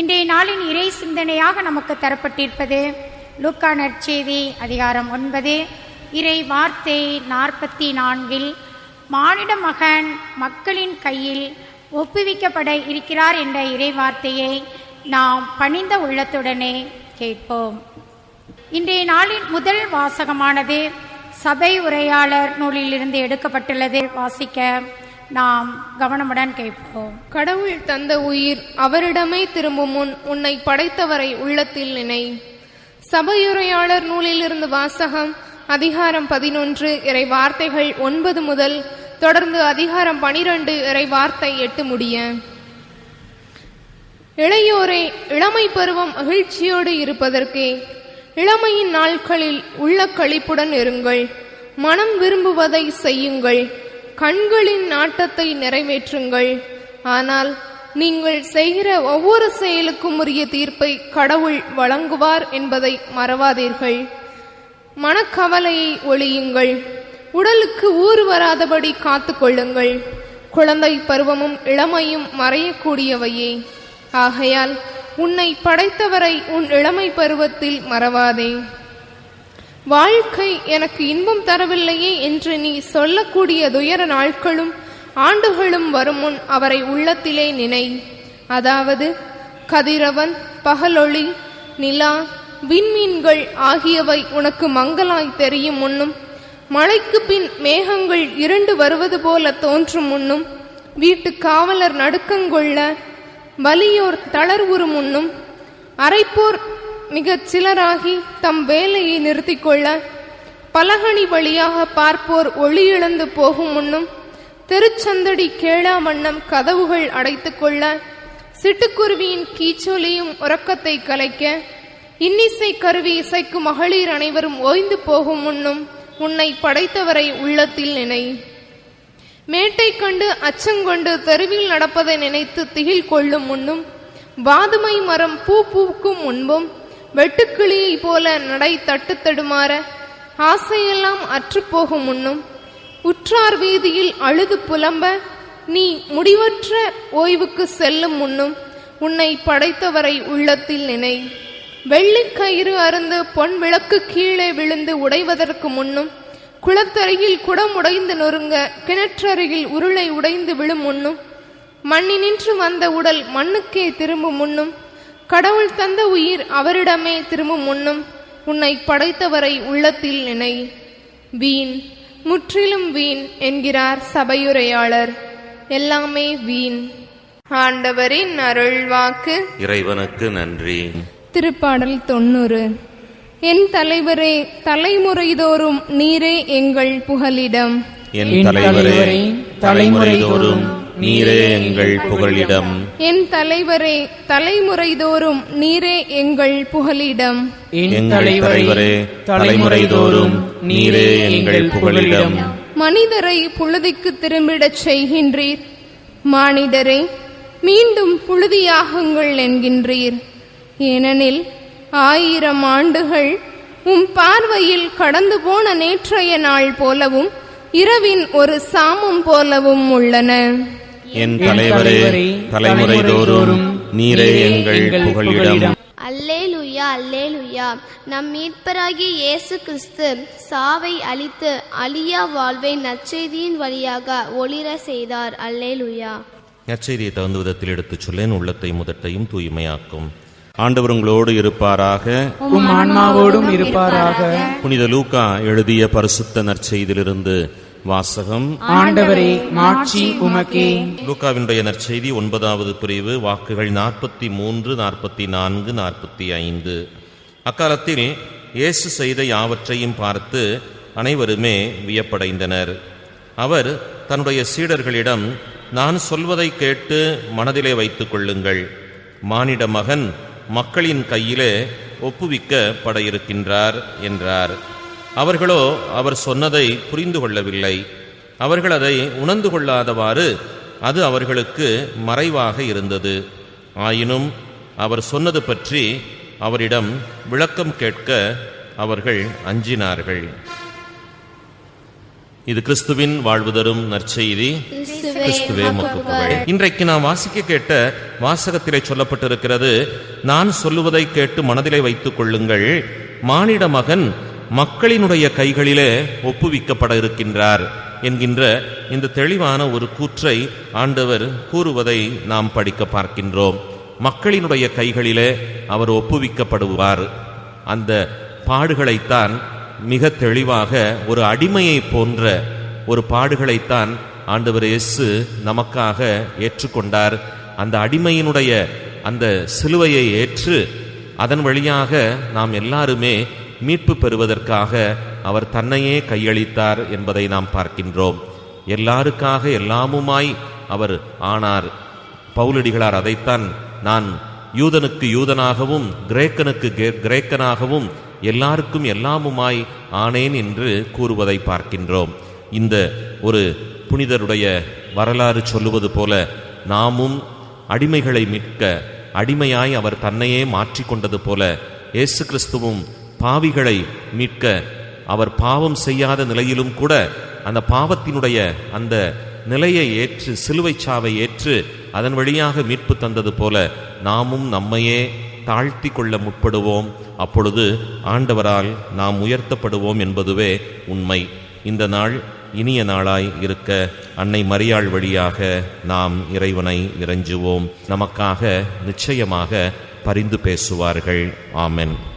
இன்றைய நாளின் இறை சிந்தனையாக நமக்கு தரப்பட்டிருப்பது லூக்கா நற்செய்தி அதிகாரம் ஒன்பது இறை வார்த்தை நாற்பத்தி நான்கில் மானிட மகன் மக்களின் கையில் ஒப்புவிக்கப்பட இருக்கிறார் என்ற இறை வார்த்தையை நாம் பணிந்த உள்ளத்துடனே கேட்போம். இன்றைய நாளின் முதல் வாசகமானது சபை உரையாளர் நூலிலிருந்து எடுக்கப்பட்டுள்ளது. வாசிக்க நாம் கவனமுடன் கேட்போம். கடவுள் தந்த உயிர் அவரிடமே திரும்பும் முன் உன்னை படைத்தவரை உள்ளத்தில் நினை. சபையுரையாளர் நூலிலிருந்து வாசகம் அதிகாரம் பதினொன்று இறை வார்த்தைகள் ஒன்பது முதல் தொடர்ந்து அதிகாரம் பனிரெண்டு இறை வார்த்தை எட்டு முடிய. இளையோரே இளமை பருவம் மகிழ்ச்சியோடு இருப்பதற்கே இளமையின் நாட்களில் உள்ள கழிப்புடன் இருங்கள். மனம் விரும்புவதை செய்யுங்கள். கண்களின் நாட்டத்தை நிறைவேற்றுங்கள். ஆனால் நீங்கள் செய்கிற ஒவ்வொரு செயலுக்கும் உரிய தீர்ப்பை கடவுள் வழங்குவார் என்பதை மறவாதீர்கள். மனக்கவலையை ஒழியுங்கள். உடலுக்கு ஊறு வராதபடி காத்துக்கொள்ளுங்கள். குழந்தை பருவமும் இளமையும் மறையக்கூடியவையே. ஆகையால் உன்னை படைத்தவரை உன் இளமை பருவத்தில் மறவாதே. வாழ்க்கை எனக்கு இன்பம் தரவில்லையே என்று நீ சொல்லக்கூடிய துயர நாட்களும் ஆண்டுகளும் வரும் முன் அவரை உள்ளத்திலே நினை. அதாவது கதிரவன் பகலொளி நிலா விண்மீன்கள் ஆகியவை உனக்கு மங்கலாய் தெரியும் முன்னும் மழைக்கு பின் மேகங்கள் இருண்டு வருவது போல தோன்றும் முன்னும் வீட்டு காவலர் நடுக்கங்கொள்ள வலியோர் தளர்வுறும் முன்னும் அரைப்போர் மிகச் சிலராகி தம் வேலையை நிறுத்திக் கொள்ள பலகணி வழியாக பார்ப்போர் ஒளி இழந்து போகும் முன்னும் தெருச்சந்தடி கேளா வண்ணம் கதவுகள் அடைத்துக் கொள்ள சிட்டுக்குருவியின் கீச்சொலியும் உறக்கத்தை கலைக்க இன்னிசை கருவி இசைக்கும் மகளிர் அனைவரும் ஓய்ந்து போகும் முன்னும் உன்னை படைத்தவரை உள்ளத்தில் நினை. மேட்டை கண்டு அச்சங்கொண்டு தெருவில் நடப்பதை நினைத்து திகில் கொள்ளும் முன்னும் வாதுமை மரம் பூ பூக்கும் முன்பும் வெட்டுக்கிளி போல நடை தட்டு தடுமாற ஆசையெல்லாம் அற்றுப்போகும் முன்னும் உற்றார் வீதியில் அழுது புலம்ப நீ முடிவற்ற ஓய்வுக்கு செல்லும் முன்னும் உன்னை படைத்தவரை உள்ளத்தில் நினை. வெள்ளிக்கயிறு அருந்து பொன் விளக்கு கீழே விழுந்து உடைவதற்கு முன்னும் குளத்தருகில் குடம் உடைந்து நொறுங்க கிணற்றருகில் உருளை உடைந்து விழும் முன்னும் மண்ணினின்று வந்த உடல் மண்ணுக்கே திரும்பும் முன்னும் கடவுள் தந்த உயிர் அவரிடமே திரும்பும் முன்னும் உன்னை படைத்தவரை உள்ளத்தில் நினை. வீண் முற்றிலும் வீண் என்கிறார் சபையுரையாளர். எல்லாமே வீண். ஆண்டவரின் அருள்வாக்கு இறைவனுக்கு நன்றி. திருப்பாடல் தொண்ணூறு. என் தலைவரே தலைமுறைதோறும் நீரே எங்கள் புகலிடம். என் தலைவரே தலைமுறைதோறும் நீரே எங்கள் புகழிடம் என் தலைவரே தலைமுறைதோறும் நீரே எங்கள் புகலிடம். எங்கள் தலைவரே தலைமுறைதோறும் நீரே எங்கள் புகழிடம் மனிதரை புழுதிக்கு திரும்பிடச் செய்கின்றீர். மானிடரே மீண்டும் புழுதியாகுங்கள் என்கின்றீர். ஏனெனில் ஆயிரம் ஆண்டுகள் உம் பார்வையில் கடந்து போன நேற்றைய நாள் போலவும் இரவின் ஒரு சாமம் போலவும் உள்ளன. என் தலைவரே தலைமுறைதோறும் நீரே எங்கள் புகழிடம் அல்லேலுயா அல்லேலுயா. நம் மீட்பராகிய இயேசு கிறிஸ்து சாவை அழித்து அழியா வாழ்வை நற்செய்தியின் வழியாக ஒளிர செய்தார். அல்லேலுயா. நற்செய்தியை தகுந்த விதத்தில் எடுத்துச் சொல்லேன். உள்ளத்தை முதட்டையும் தூய்மையாக்கும். ஆண்டவர் உங்களோடு இருப்பாராக. உம் ஆன்மாவோடும் இருப்பாராக. புனித லூக்கா எழுதிய பரிசுத்த நற்செய்தியிலிருந்து வாசகம். ஆண்டவரே மாட்சி உமக்கே. லூக்காவினுடைய நற்செய்தி ஒன்பதாவது பிரிவு வாக்குகள் நாற்பத்தி மூன்று நாற்பத்தி நான்கு நாற்பத்தி ஐந்து அக்காலத்தில் இயேசு செய்த யாவற்றையும் பார்த்து அனைவருமே வியப்படைந்தனர். அவர் தன்னுடைய சீடர்களிடம் நான் சொல்வதை கேட்டு மனதிலே வைத்துக் கொள்ளுங்கள். மானிட மகன் மக்களின் கையிலே ஒப்புவிக்கப்பட இருக்கின்றார் என்றார். அவர்களோ அவர் சொன்னதை புரிந்து கொள்ளவில்லை. அவர்கள் அதை உணர்ந்து கொள்ளாதவாறு அது அவர்களுக்கு மறைவாக இருந்தது. ஆயினும் அவர் சொன்னது பற்றி அவரிடம் விளக்கம் கேட்க அவர்கள் அஞ்சினார்கள். இது கிறிஸ்துவின் வாழ்வு தரும் நற்செய்தி. கிறிஸ்துவே. இன்றைக்கு நாம் வாசிக்க கேட்ட வாசகத்திலே சொல்லப்பட்டிருக்கிறது நான் சொல்லுவதை கேட்டு மனதிலே வைத்துக் கொள்ளுங்கள். மானிட மகன் மக்களினுடைய கைகளிலே ஒப்புவிக்கப்பட இருக்கின்றார் என்கின்ற இந்த தெளிவான ஒரு கூற்றை ஆண்டவர் கூறுவதை நாம் படிக்க பார்க்கின்றோம். மக்களினுடைய கைகளிலே அவர் ஒப்புவிக்கப்படுவார். அந்த பாடுகளைத்தான் மிக தெளிவாக ஒரு அடிமையை போன்ற ஒரு பாடுகளைத்தான் ஆண்டவர் இயேசு நமக்காக ஏற்றுக்கொண்டார். அந்த அடிமையினுடைய அந்த சிலுவையை ஏற்று அதன் வழியாக நாம் எல்லாருமே மீட்பு பெறுவதற்காக அவர் தன்னையே கையளித்தார் என்பதை நாம் பார்க்கின்றோம். எல்லாருக்காக எல்லாமுமாய் அவர் ஆனார். பவுலடிகளார் அதைத்தான் நான் யூதனுக்கு யூதனாகவும் கிரேக்கனுக்கு கிரேக்கனாகவும் எல்லாருக்கும் எல்லாமுமாய் ஆனேன் என்று கூறுவதை பார்க்கின்றோம். இந்த ஒரு புனிதருடைய வரலாறு சொல்லுவது போல நாமும் அடிமைகளை மீட்க அடிமையாய் அவர் தன்னையே மாற்றிக்கொண்டது போல இயேசு கிறிஸ்துவும் பாவிகளை மீட்க அவர் பாவம் செய்யாத நிலையிலும் கூட அந்த பாவத்தினுடைய அந்த நிலையை ஏற்று சிலுவை சாவை ஏற்று அதன் வழியாக மீட்பு தந்தது போல நாமும் நம்மையே தாழ்த்தி கொள்ள முற்படுவோம். அப்பொழுது ஆண்டவரால் நாம் உயர்த்தப்படுவோம் என்பதுவே உண்மை. இந்த நாள் இனிய நாளாய் இருக்க அன்னை மரியாள் வழியாக நாம் இறைவனை இறைஞ்சுவோம். நமக்காக நிச்சயமாக பரிந்து பேசுவார்கள். ஆமென்.